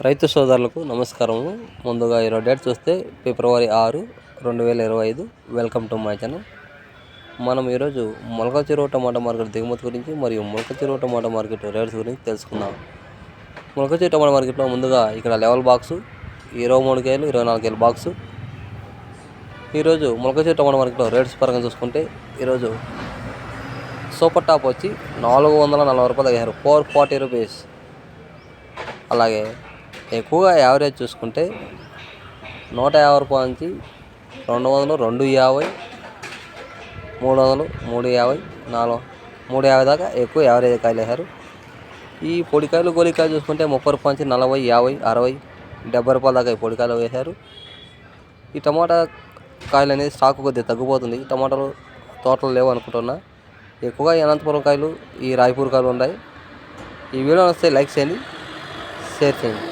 రైతు సోదరులకు నమస్కారము. ముందుగా ఈరోజు డేట్ చూస్తే ఫిబ్రవరి ఆరు రెండు వేల ఇరవై ఐదు. Welcome to my channel. మనం ఈరోజు మొలక చెరువు టమాటా మార్కెట్ దిగుమతి గురించి మరియు మొలక చెరువు టమాటా మార్కెట్ రేట్స్ గురించి తెలుసుకుందాం. మొలక చెరువు టమాటా మార్కెట్లో ముందుగా ఇక్కడ లెవెల్ బాక్సు ఇరవై మూడు కేలు ఇరవై నాలుగు కేలు బాక్సు. ఈరోజు మొలక చెరువు టమాటా మార్కెట్లో రేట్స్ పరంగా చూసుకుంటే ఈరోజు సూపర్ టాప్ వచ్చి నాలుగు వందల నలభై రూపాయలు అయ్యారు ఫోర్ ఫార్టీ రూపీస్. అలాగే ఎక్కువగా యావరేజ్ చూసుకుంటే నూట యాభై రూపాయల నుంచి రెండు వందలు రెండు యాభై మూడు వందలు మూడు యాభై నాలుగు మూడు యాభై దాకా ఎక్కువ యావరేజ్ కాయలు వేశారు ఈ పొడికాయలు గోలికాయలు చూసుకుంటే ముప్పై రూపాయల నుంచి నలభై యాభై అరవై డెబ్బై రూపాయల దాకా ఈ పొడికాయలు వేశారు. ఈ టమాటా కాయలు అనేది స్టాక్ కొద్దిగా తగ్గిపోతుంది. టమాటాలు తోటలు లేవు అనుకుంటున్నా. ఎక్కువగా ఈ అనంతపురం కాయలు ఈ రాయపూర్ కాయలు ఉన్నాయి. ఈ వీడియో వస్తే లైక్ చేయండి షేర్ చేయండి.